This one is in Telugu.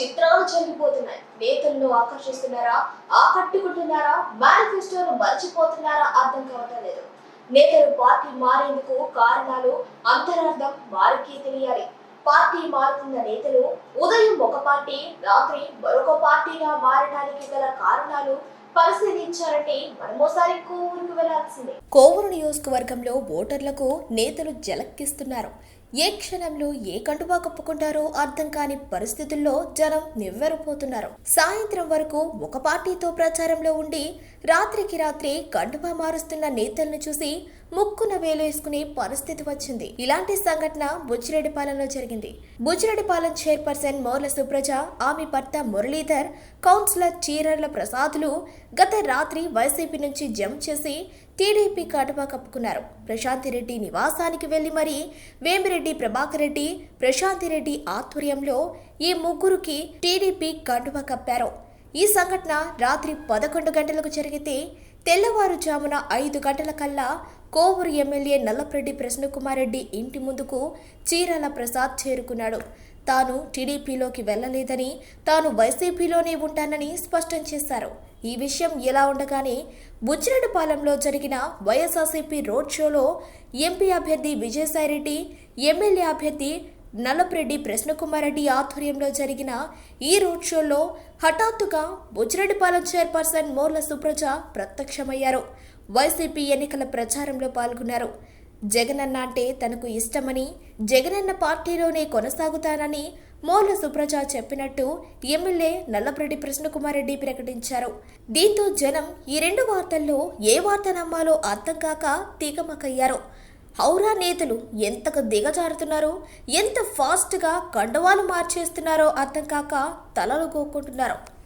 చిత్రాలు చెల్లిపోతున్నాయి. నేతలను ఆకర్షిస్తున్నారా? ఆకట్టుకుంటున్నారా? మేనిఫెస్టోను మర్చిపోతున్నారా? అర్థం కావటం లేదు. నేతలు పార్టీ మారేందుకు కారణాలు అంతరార్థం వారికి తెలియాలి. పార్టీ మారుతున్న నేతలు ఉదయం ఒక పార్టీ రాత్రి మరొక పార్టీగా మారడానికి గల కారణాలు కోవూరు నియోజకవర్గంలో ఓటర్లకు నేతలు జలక్కిస్తున్నారు. ఏ క్షణంలో ఏ కండువా కప్పుకుంటారో అర్థం కాని పరిస్థితుల్లో జనం నివ్వెరపోతున్నారు. సాయంత్రం వరకు ఒక పార్టీతో ప్రచారంలో ఉండి రాత్రికి రాత్రి కండువా మారుస్తున్న నేతలను చూసి ముక్కున వేలేసుకునే పరిస్థితి వచ్చింది. ఇలాంటి సంఘటన బుచ్చిరెడ్డిపాలెంలో జరిగింది. బుచ్చిరెడ్డిపాలెం చైర్పర్సన్ మోర్ల సుప్రజ ఆమె భర్త మురళీధర్ కౌన్సిలర్ చీరర్ల ప్రసాదులు గత రాత్రి వైసీపీ నుంచి జంప్ చేసి టీడీపీ కాటువా కప్పుకున్నారు. ప్రశాంతిరెడ్డి నివాసానికి వెళ్ళి మరీ వేమిరెడ్డి ప్రభాకర్ రెడ్డి ప్రశాంతిరెడ్డి ఆధ్వర్యంలో ఈ ముగ్గురికి టీడీపీ కండువా కప్పారు. ఈ సంఘటన రాత్రి పదకొండు గంటలకు జరిగితే తెల్లవారుజామున ఐదు గంటల కల్లా కోవూరు ఎమ్మెల్యే నల్లప్రెడ్డి ప్రసన్నకుమార్ రెడ్డి ఇంటి ముందుకు చీరాల ప్రసాద్ చేరుకున్నాడు. తాను టీడీపీలోకి వెళ్ళలేదని తాను వైసీపీలోనే ఉంటానని స్పష్టం చేశారు. ఈ విషయం ఎలా ఉండగానే బుచ్చిరెడ్డిపాలెంలో జరిగిన వైఎస్ఆర్సీపీ రోడ్ షోలో ఎంపీ అభ్యర్థి విజయసాయిరెడ్డి ఎమ్మెల్యే అభ్యర్థి నల్లప్రెడ్డి ప్రశ్నకుమారెడ్డి ఆధ్వర్యంలో జరిగిన ఈ రోడ్ షోలో హఠాత్తుగా బుచ్చిరెడ్డిపాలెం చైర్పర్సన్ మోర్ల సుప్రజ ప్రత్యక్షమయ్యారు. వైసీపీ ఎన్నికల ప్రచారంలో పాల్గొన్నారు. జగనన్న అంటే తనకు ఇష్టమని జగనన్న పార్టీలోనే కొనసాగుతానని మోర్ల సుప్రజ చెప్పినట్టు ఎమ్మెల్యే నల్లపురెడ్డి కృష్ణకుమార్ రెడ్డి ప్రకటించారు. దీంతో జనం ఈ రెండు వార్తల్లో ఏ వార్త నమ్మాలో అర్థం కాక తీగమకయ్యారు హౌరా నేతలు ఎంతకు దిగజారుతున్నారో ఎంత ఫాస్ట్గా కండవాలు మార్చేస్తున్నారో అర్థం కాక తలలు కోక్కుంటున్నారు